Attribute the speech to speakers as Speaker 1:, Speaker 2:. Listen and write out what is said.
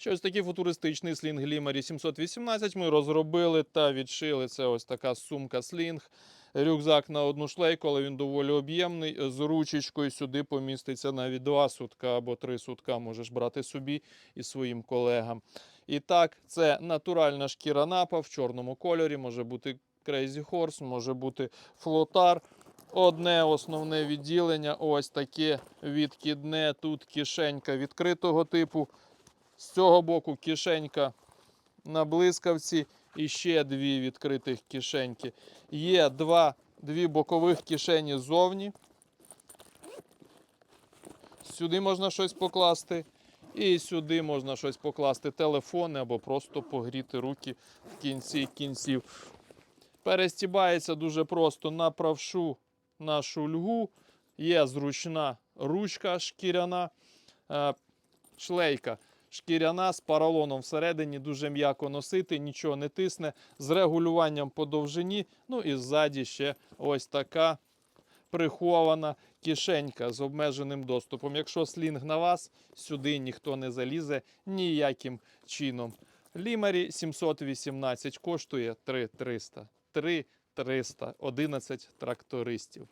Speaker 1: Що ось такий футуристичний слінг Лімарі 718 ми розробили та відшили. Це ось така сумка слінг. Рюкзак на одну шлейку, але він доволі об'ємний. З ручечкою сюди поміститься навіть два сутка або три сутка. Можеш брати собі і своїм колегам. І так, це натуральна шкіра напа в чорному кольорі. Може бути Crazy Horse, може бути флотар. Одне основне відділення, ось таке відкидне. Тут кишенька відкритого типу. З цього боку кишенька на блискавці і ще дві відкритих кишеньки. Є два, дві бокових кишені ззовні. Сюди можна щось покласти. І сюди можна щось покласти, телефони або просто погріти руки в кінці кінців. Перестібається дуже просто на правшу нашу льгу. Є зручна ручка шкіряна, е, шлейка шкіряна з поролоном всередині, дуже м'яко носити, нічого не тисне, з регулюванням по довжині. Ну і ззаді ще ось така прихована кишенька з обмеженим доступом. Якщо слінг на вас, сюди ніхто не залізе ніяким чином. Лімарі 718 коштує 3300. 3300, 11 трактористів.